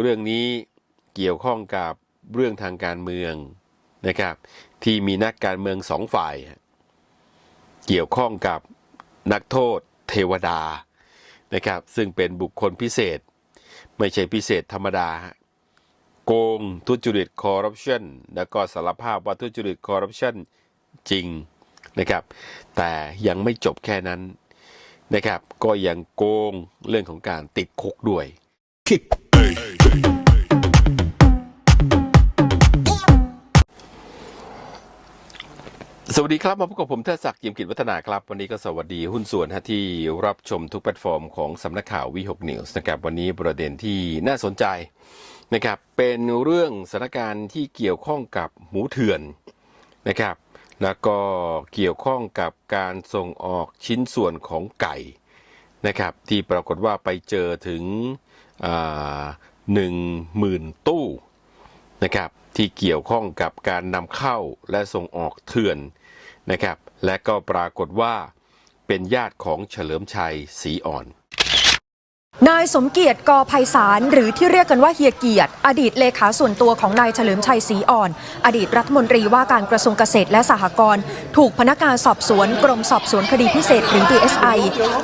เรื่องนี้เกี่ยวข้องกับเรื่องทางการเมืองนะครับ ที่มีนักการเมืองสองฝ่าย เกี่ยวข้องกับนักโทษเทวดานะครับ ซึ่งเป็นบุคคลพิเศษ ไม่ใช่พิเศษธรรมดา โกงทุจริตคอร์รัปชันแล้วก็สารภาพว่าทุจริตคอร์รัปชันจริงนะครับ แต่ยังไม่จบแค่นั้นนะครับ ก็ยังโกงเรื่องของการติดคุกด้วย สวัสดีครับ มาพบกับผมเทศศักดิ์ยิมกิจวัฒนาครับ วันนี้ก็สวัสดีหุ้นส่วนที่รับชมทุกแพลตฟอร์มของสำนักข่าววีหกนิวส์นะครับวันนี้ประเด็นที่น่าสนใจนะครับเป็นเรื่องสถานการณ์ที่เกี่ยวข้องกับหมูเถื่อนนะครับแล้วก็เกี่ยวข้องกับการส่งออกชิ้นส่วนของไก่นะครับที่ปรากฏว่าไปเจอถึงหนึ่งหมื่นตู้นะครับที่เกี่ยวข้องกับการนำเข้าและส่งออกเถื่อน นะครับ และก็ปรากฏว่าเป็นญาติของเฉลิมชัยศรีอ่อน นายสมเกียรติกอไพศาลหรือที่เรียกกันว่าเฮียเกียรติ อดีตเลขาส่วนตัวของนายเฉลิมชัยศรีอ่อน อดีตรัฐมนตรีว่าการกระทรวงเกษตรและสหกรณ์ถูกพนักงานสอบสวน กรมสอบสวนคดีพิเศษหรือ DSI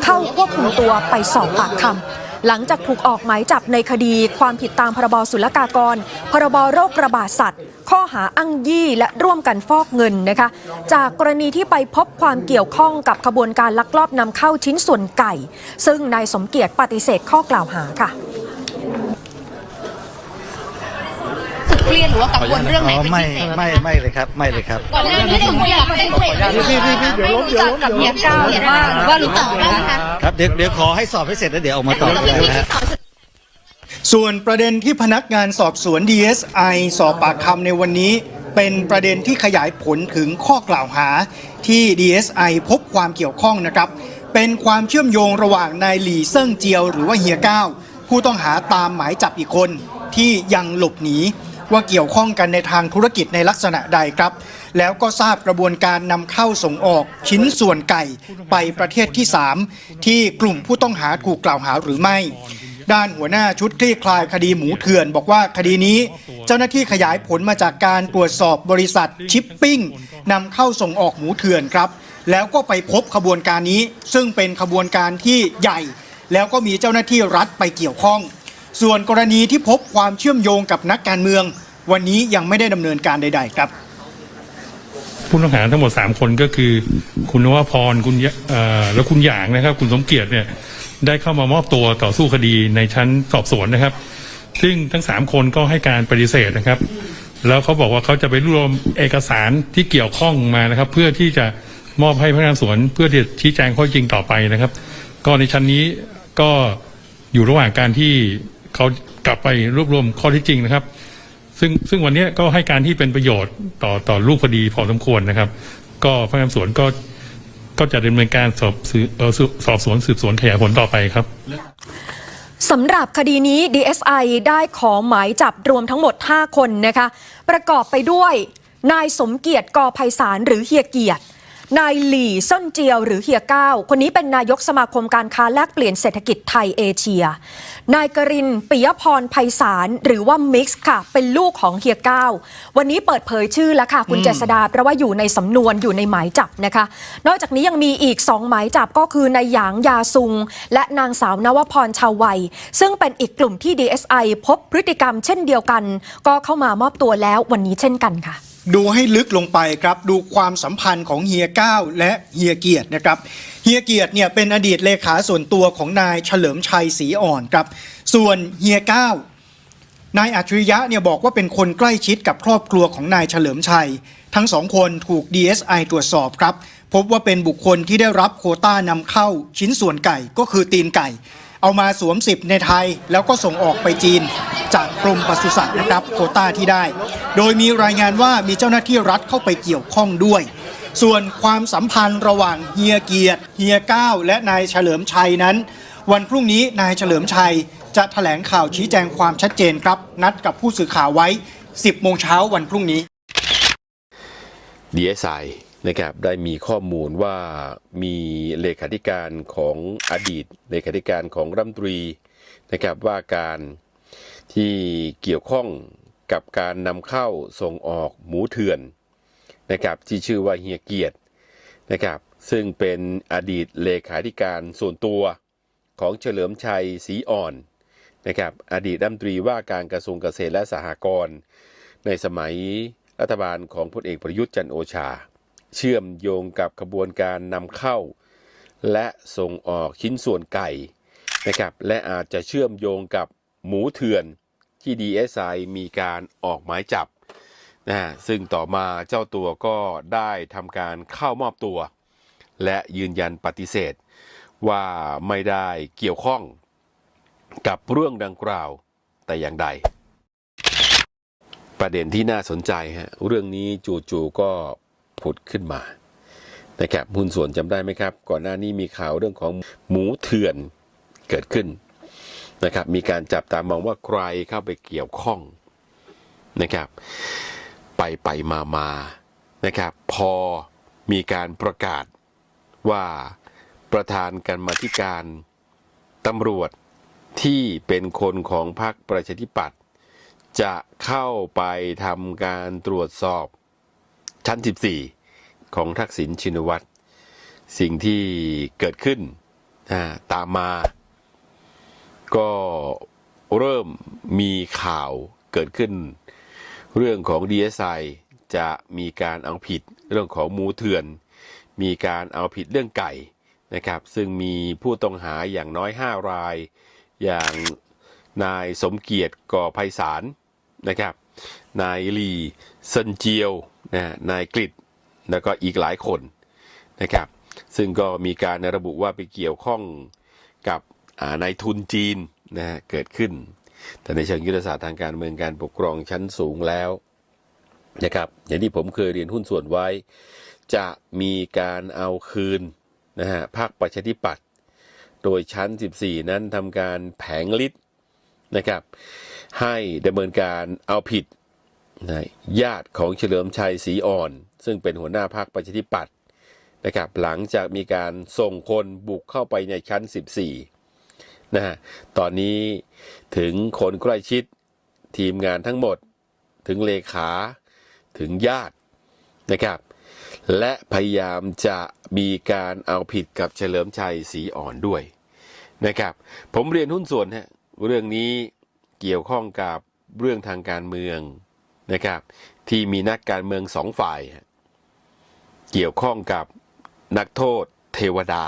เข้าควบคุมตัวไปสอบปากคำ หลังจากถูกออกหมายจับในคดีความผิดตามพรบศุลกากร พรบโรคระบาดสัตว์ ข้อหาอ้างยี่และร่วมกันฟอกเงินนะคะ จากกรณีที่ไปพบความเกี่ยวข้องกับขบวนการลักลอบนำเข้าชิ้นส่วนไก่ ซึ่งนายสมเกียรติปฏิเสธข้อกล่าวหาค่ะ สึก เครียดหรือว่ากังวลเรื่องไหนอ๋อเป็นไม่พิเศษไม่ไม่เลยครับไม่เลยครับ ก่อนหน้านี้ถึงอยากเป็นเศษไม่รู้จักกับเมียเก้าหรือว่าหรือว่ารู้จักบ้างไหมคะครับเดี๋ยวเดี๋ยวขอให้สอบให้เสร็จแล้วเดี๋ยวออกมาตอบแล้วพี่นะพี่ฮะสาวส่วนประเด็นที่พนักงานสอบสวน DSI สอบปากคำในวันนี้ เป็นประเด็นที่ขยายผลถึงข้อกล่าวหาที่ DSI พบความเกี่ยวข้องนะครับ เป็นความเชื่อมโยงระหว่างนายหลี่เซิ่งเจียวหรือว่าเฮียก้าวผู้ต้องหาตามหมายจับอีกคนที่ยังหลบหนี ว่าเกี่ยวข้องกันในทางธุรกิจในลักษณะใดครับ แล้วก็ทราบกระบวนการนำเข้าส่งออกชิ้นส่วนไก่ไปประเทศที่ 3 ที่กลุ่มผู้ต้องหาถูกกล่าวหาหรือไม่ ด้านหัวหน้าชุดคลี่คลายคดีหมูเถื่อน บอกว่าคดีนี้ เจ้าหน้าที่ขยายผลมาจากการตรวจสอบบริษัทชิปปิ้งนำเข้าส่งออกหมูเถื่อนครับ แล้วก็ไปพบขบวนการนี้ ซึ่งเป็นขบวนการที่ใหญ่ แล้วก็มีเจ้าหน้าที่รัฐไปเกี่ยวข้องส่วนกรณีที่พบความเชื่อมโยงกับนักการเมือง วันนี้ยังไม่ได้ดำเนินการใด ๆ ครับ ผู้ต้องหาทั้งหมด 3 คนก็คือ คุณนวพรคุณยะเอ่อและคุณหยางนะครับ คุณสมเกียรติเนี่ยได้เข้ามามอบตัวต่อสู้คดีในชั้นสอบสวนนะครับ ซึ่งทั้ง 3 คนก็ให้การปฏิเสธนะครับ แล้วเขาบอกว่าเขาจะไปรวมเอกสารที่เกี่ยวข้องมานะครับ เพื่อที่จะมอบให้พนักงานสวน เพื่อที่จะชี้แจงข้อจริงต่อไปนะครับ ก็ในชั้นนี้ก็อยู่ระหว่างการที่เขากลับไปรวบรวมข้อที่จริงนะครับ ซึ่งซึ่งวันนี้ก็ให้การที่เป็นประโยชน์ต่อต่อรูปคดีพอสมควรนะครับ ก็พนักงานสวนก็ก็จะดำเนินการสอบสืบเอ่อสืบสอบสวนสืบสวนขยายผลต่อไปครับ สำหรับคดีนี้ DSI ได้ขอหมายจับรวมทั้งหมด 5 คนนะคะ ประกอบไปด้วย นายสมเกียรติกอไพศาลหรือเฮียเกียรติ นายหลี่ส้นเจียวหรือเฮียก้าวคนนี้เป็นนายกสมาคมการค้าแลกเปลี่ยนเศรษฐกิจไทยเอเชีย นายกรินทร์ปิยพรไพศาลหรือว่ามิกซ์ค่ะ เป็นลูกของเฮียก้าววันนี้เปิดเผยชื่อแล้วค่ะ คุณเจษดาเพราะว่าอยู่ในสำนวนอยู่ในหมายจับนะคะ นอกจากนี้ยังมีอีก2หมายจับก็คือนายหยางยาซุง และนางสาวนวพรชาววัย ซึ่งเป็นอีกกลุ่มที่ DSI พบพฤติกรรมเช่นเดียวกัน ก็เข้ามามอบตัวแล้ววันนี้เช่นกันค่ะ ดูให้ลึกลงไปครับ ดูความสัมพันธ์ของเฮียก้าวและเฮียเกียรตินะครับเฮียเกียรติเนี่ยเป็นอดีตเลขาส่วนตัวของนายเฉลิมชัยศรีอ่อนครับ ส่วนเฮียก้าวนายอัจฉริยะเนี่ยบอกว่าเป็นคนใกล้ชิดกับครอบครัวของนายเฉลิมชัย ทั้งสองคนถูก DSI ตรวจสอบครับ พบว่าเป็นบุคคลที่ได้รับโคต้านำเข้าชิ้นส่วนไก่ก็คือตีนไก่ เอามาสวมสิบในไทยแล้วก็ส่งออกไปจีน จากกรมปศุสัตว์นะครับโควต้าที่ได้ โดยมีรายงานว่ามีเจ้าหน้าที่รัฐเข้าไปเกี่ยวข้องด้วย ส่วนความสัมพันธ์ระหว่างเฮียเกียรติเฮียก้าวและนายเฉลิมชัยนั้น วันพรุ่งนี้นายเฉลิมชัยจะแถลงข่าวชี้แจงความชัดเจนครับ นัดกับผู้สื่อข่าวไว้ 10 โมงเช้าวันพรุ่งนี้ DSI นะครับได้มีข้อมูลว่ามีเลขาธิการของอดีต เลขาธิการของรัฐมนตรีนะครับว่าการ ที่เกี่ยวข้องกับการนำเข้าส่งออกหมูเถื่อนนะครับที่ชื่อว่าเฮียเกียรตินะครับซึ่งเป็นอดีตเลขาธิการส่วนตัวของเฉลิมชัยศรีอ่อนนะครับอดีตรัฐมนตรีว่าการกระทรวงเกษตรและสหกรณ์ในสมัยรัฐบาลของพลเอกประยุทธ์จันโอชา เชื่อมโยงกับขบวนการนำเข้า และส่งออกชิ้นส่วนไก่นะครับและอาจจะเชื่อมโยงกับ หมูเถื่อนที่ DSI มีการออกหมายจับนะฮะซึ่งต่อมาเจ้าตัวก็ได้ทำการเข้ามอบตัว และยืนยันปฏิเสธ ว่าไม่ได้เกี่ยวข้องกับเรื่องดังกล่าวแต่อย่างใด ประเด็นที่น่าสนใจฮะเรื่องนี้จู่ๆก็ผุดขึ้นมานะครับหุ้นส่วนจำได้ไหมครับ ก่อนหน้านี้มีข่าวเรื่องของหมูเถื่อนเกิดขึ้น นะครับ มีการจับตามองว่าใครเข้าไปเกี่ยวข้องนะครับ ไปไปมามานะครับ พอมีการประกาศว่าประธานกันมาธิการตำรวจที่เป็นคนของพรรคประชาธิปัตย์จะเข้าไปทำการตรวจสอบชั้น 14 ของทักษิณชินวัตร สิ่งที่เกิดขึ้นตามมา ก็เริ่มมีข่าวเกิดขึ้น เรื่องของ DSI จะมีการเอาผิดเรื่องของหมูเถื่อน มีการเอาผิดเรื่องไก่นะครับ ซึ่งมีผู้ต้องหาอย่างน้อย 5 ราย อย่างนายสมเกียรติก่อไพศาลนะครับ นายลีเซนเจียวนะนายกฤษแล้วก็อีกหลายคนนะครับ ซึ่งก็มีการระบุว่าไปเกี่ยวข้องกับ นายทุนจีนนะฮะเกิดขึ้น แต่ในเชิงยุทธศาสตร์ทางการเมืองการปกครองชั้นสูงแล้วนะครับอย่างที่ผมเคยเรียนหุ้นส่วนไว้ จะมีการเอาคืนนะฮะภาคประชาธิปัตย์โดยชั้น 14 นั้นทำการแผงลิตนะครับให้ดำเนินการเอาผิดนะญาติของเฉลิมชัยศรีอ่อน ซึ่งเป็นหัวหน้าพรรคประชาธิปัตย์นะครับหลังจากมีการส่งคนบุกเข้าไปในชั้น 14 นะฮะตอนนี้ถึงคนใกล้ชิดทีมงานทั้งหมด ถึงเลขาถึงญาตินะครับ และพยายามจะมีการเอาผิดกับเฉลิมชัยศรีอ่อนด้วยนะครับ ผมเรียนหุ้นส่วนฮะเรื่องนี้เกี่ยวข้องกับเรื่องทางการเมืองนะครับ ที่มีนักการเมืองสองฝ่าย เกี่ยวข้องกับนักโทษเทวดา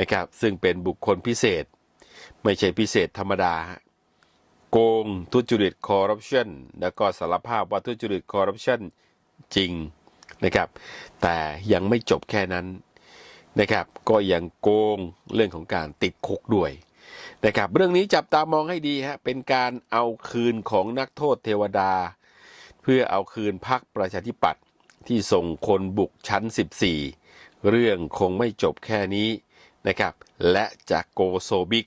นะครับ ซึ่งเป็นบุคคลพิเศษ ไม่ใช่พิเศษธรรมดา โกงทุจริตคอร์รัปชันแล้วก็สารภาพว่าทุจริตคอร์รัปชันจริงนะครับ แต่ยังไม่จบแค่นั้นนะครับ ก็ยังโกงเรื่องของการติดคุกด้วยนะครับ เรื่องนี้จับตามองให้ดีฮะเป็นการเอาคืนของนักโทษเทวดา เพื่อเอาคืนพักประชาธิปัตย์ที่ส่งคนบุกชั้น 14 เรื่องคงไม่จบแค่นี้นะครับ และจะโกโซบิก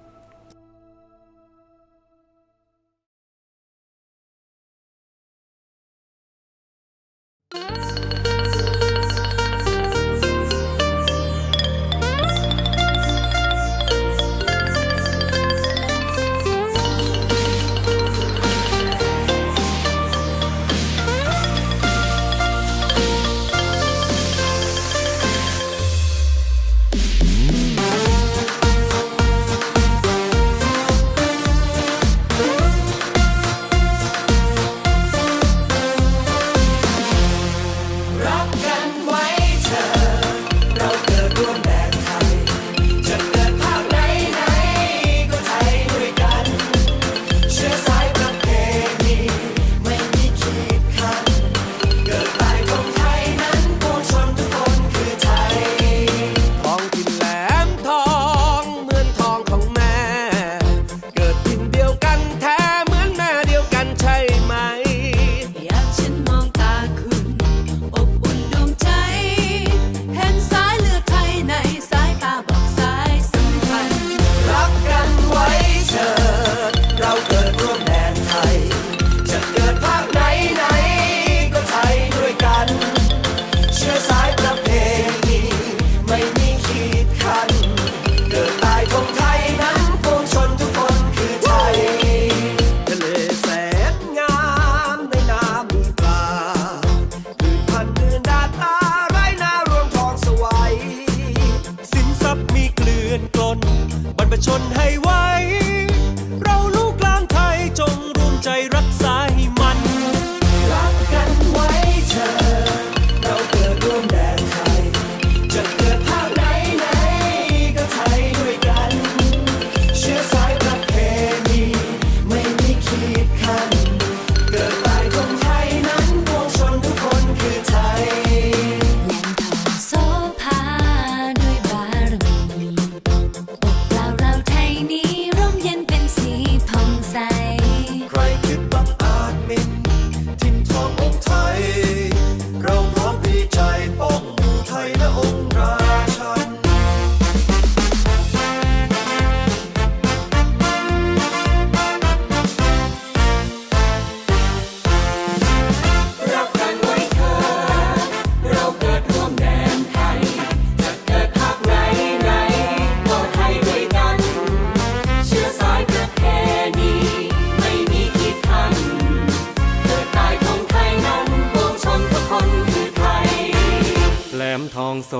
แหลมทองโส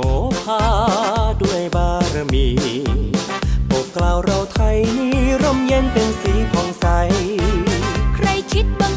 ภาด้วยบารมีปกกล่าวเราไทยนี้ร่มเย็นเป็นสีผ่องใส ใครคิดบัง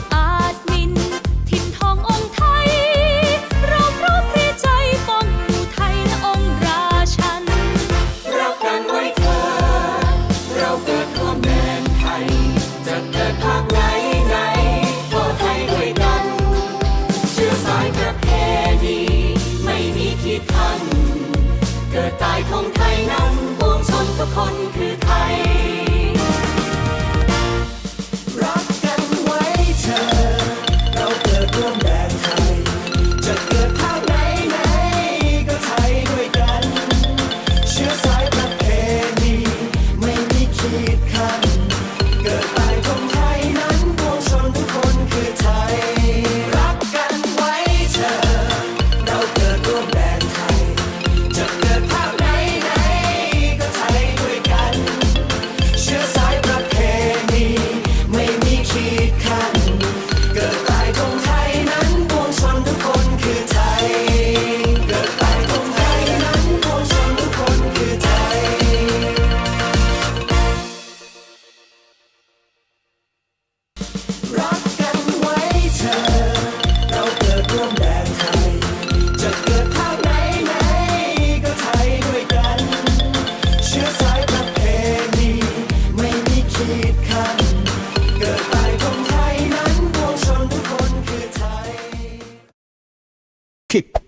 kick.